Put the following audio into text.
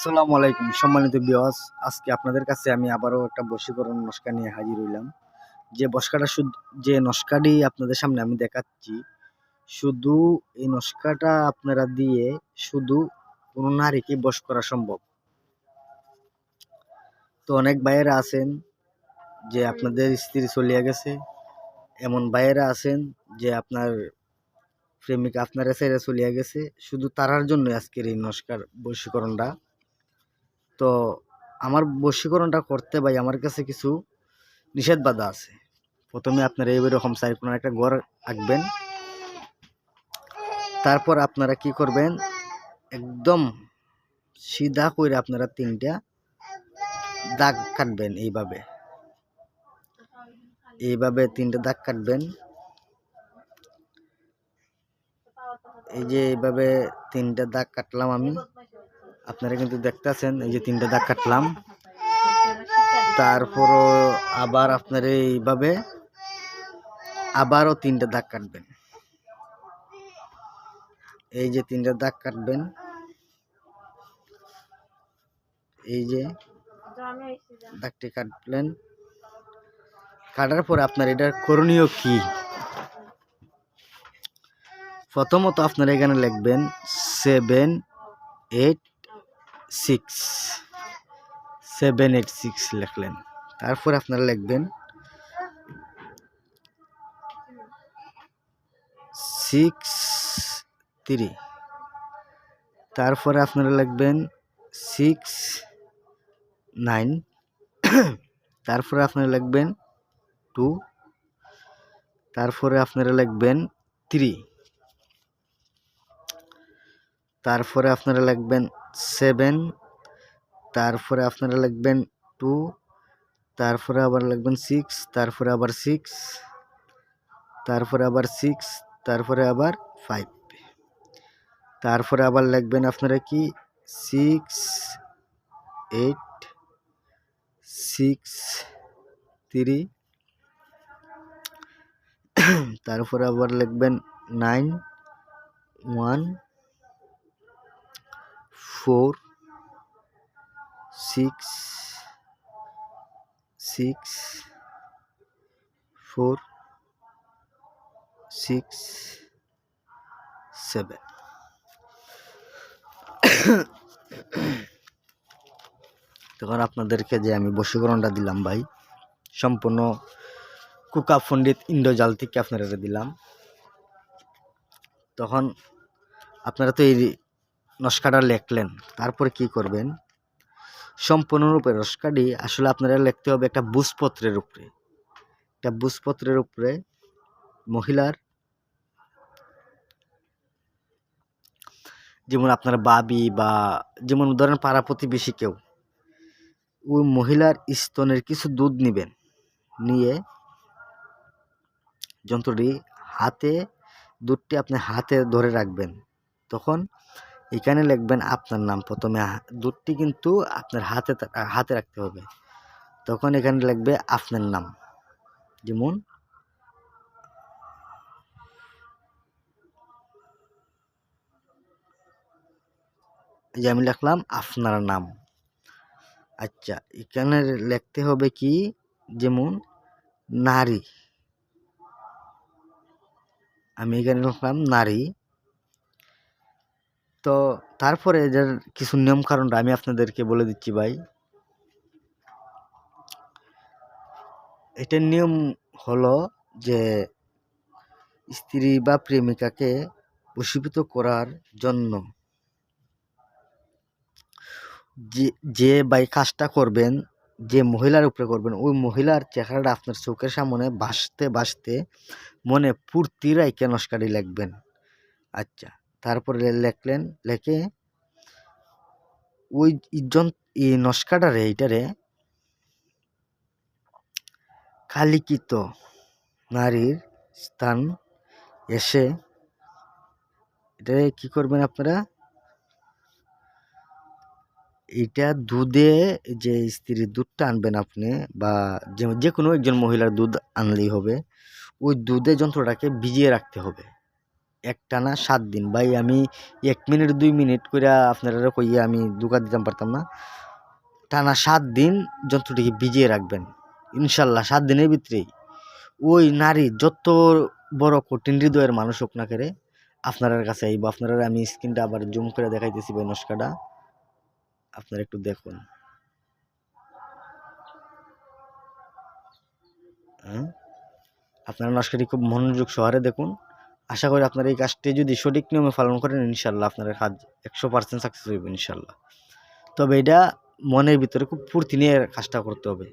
আসসালামু আলাইকুম, সম্মানিত বিওয়াস আজকে আপনাদের কাছে আমি আবারও একটা বশীকরণ নস্কা নিয়ে হাজির হইলাম। যে বস্কাটা শুধু, যে নস্কাটি আপনাদের সামনে আমি দেখাচ্ছি, শুধু এই নস্কাটা আপনারা দিয়ে শুধু কোনো নারীকে বশ করা সম্ভব। তো অনেক ভাইয়েরা আছেন যে আপনাদের স্ত্রী চলিয়া গেছে। এমন ভাইয়েরা আছেন যে আপনার প্রেমিকা আপনারা ছেড়ে চলিয়া গেছে। শুধু তারার জন্য আজকের এই নস্কার বশীকরণটা। তো আমার বশীকরণটা করতে ভাই আমার কাছে কিছু নিষেধ বাধা আছে। প্রথমে আপনারা এই রকম সাইড কোনো একটা ঘর আঁকবেন। তারপর আপনারা কি করবেন? একদম সিধা করে আপনারা তিনটা দাগ কাটবেন এইভাবে। এইভাবে তিনটা দাগ কাটবেন। এই যে এইভাবে তিনটা দাগ কাটলাম আমি। আপনারা কিন্তু দেখতেছেন, এই যে তিনটা দাগ কাটলাম। তারপরও আবার আপনারা এইভাবে আবারও তিনটা দাগ কাটবেন। এই যে তিনটা দাগ কাটবেন। এই যে দাগটি কাটলেন। কাটার পর আপনার এটার করণীয় কি? প্রথমত আপনারা এখানে লিখবেন seven eight six seven eight six লিখলেন। তারপর আপনারা লিখবেন সিক্স থ্রি তারপরে আপনারা লিখবেন সিক্স নাইন তারপরে আপনারা লিখবেন টু তারপরে আপনারা লিখবেন থ্রি তারপরে আপনারা লিখবেন সেভেন তারপরে আপনারা লিখবেন টু তারপরে আবার লিখবেন সিক্স তারপরে আবার সিক্স তারপরে আবার সিক্স তারপরে আবার ফাইভ তারপরে আবার লিখবেন আপনারা কি? সিক্স এইট সিক্স থ্রি তারপরে আবার লিখবেন nine one four six six four six seven তখন আপনাদেরকে যে আমি বশীকরণটা দিলাম ভাই, সম্পূর্ণ কুকা পণ্ডিত ইন্দ্রজাল থেকে আপনারা দিলাম। তখন আপনারা তো এই নস্কাটা লেখলেন। তারপরে কি করবেন? সম্পূর্ণরূপে নস্কাটি আসলে আপনারা লিখতে হবে একটা বুঝপত্রের উপরে। একটা বুঝপত্রের উপরে মহিলার যেমন আপনার বাবি বা যেমন ধরেন পাড়া প্রতিবেশী কেউ, ওই মহিলার স্তনের কিছু দুধ নেবেন। নিয়ে যন্ত্রটি হাতে, দুধটি আপনি হাতে ধরে রাখবেন। তখন এখানে লিখবেন আপনার নাম প্রথমে দুধটি কিন্তু আপনার হাতে হাতে রাখতে হবে। তখন এখানে লিখবে আপনার নাম। যেমন যে আমি লিখলাম আপনার নাম। আচ্ছা এখানে লিখতে হবে কি? যেমন, নারী। আমি এখানে লিখলাম নারী। তো তারপরে এদের কিছু নিয়ম কারণটা আমি আপনাদেরকে বলে দিচ্ছি ভাই। এটার নিয়ম হলো যে স্ত্রী বা প্রেমিকাকে বশীভূত করার জন্য যে যে বাই কাজটা করবেন, যে মহিলার উপরে করবেন, ওই মহিলার চেহারাটা আপনার চোখের সামনে ভাসতে ভাসতে মনে পূর্তি রাইকে নস্কারি লিখবেন আচ্ছা। তারপরে লেখলেন, লেখে, ওই ইজন এই নস্কাটারে এইটারে কালিকিত নারীর স্থান এসে এটারে কি করবেন আপনারা? এটা দুধে যে স্ত্রীর দুধটা আনবেন আপনি বা যে কোনো একজন মহিলার দুধ আনলেই হবে, ওই দুধে যন্ত্রটাকে ভিজিয়ে রাখতে হবে। একটানা সাত দিন। ভাই, আমি এক মিনিট, দুই মিনিট করে আপনারা কইয়ে আমি দুকা দিতাম পারতাম না। টানা সাত দিন যন্ত্রটিকে ভিজিয়ে রাখবেন, ইনশাল্লাহ সাত দিনের ভিতরেই। ওই নারী যত বড় কঠিন হৃদয়ের মানুষ হোক না করে, আপনার কাছে আইব। আপনারা আমি স্ক্রিনটা আবার জুম করে দেখাইতেছি ভাই নস্কাটা। আপনারা একটু দেখুন। হ্যাঁ? আপনারা নস্কাটি খুব মনোযোগ সহকারে দেখুন। আশা করি আপনার এই কাজটি যদি সঠিক নিয়মে পালন করেন ইনশাল্লাহ আপনার কাজ একশো পার্সেন্ট সাকসেস হইব ইনশাল্লাহ তবে এটা মনের ভিতরে খুব ফুর্তি নিয়ে কাজটা করতে হবে।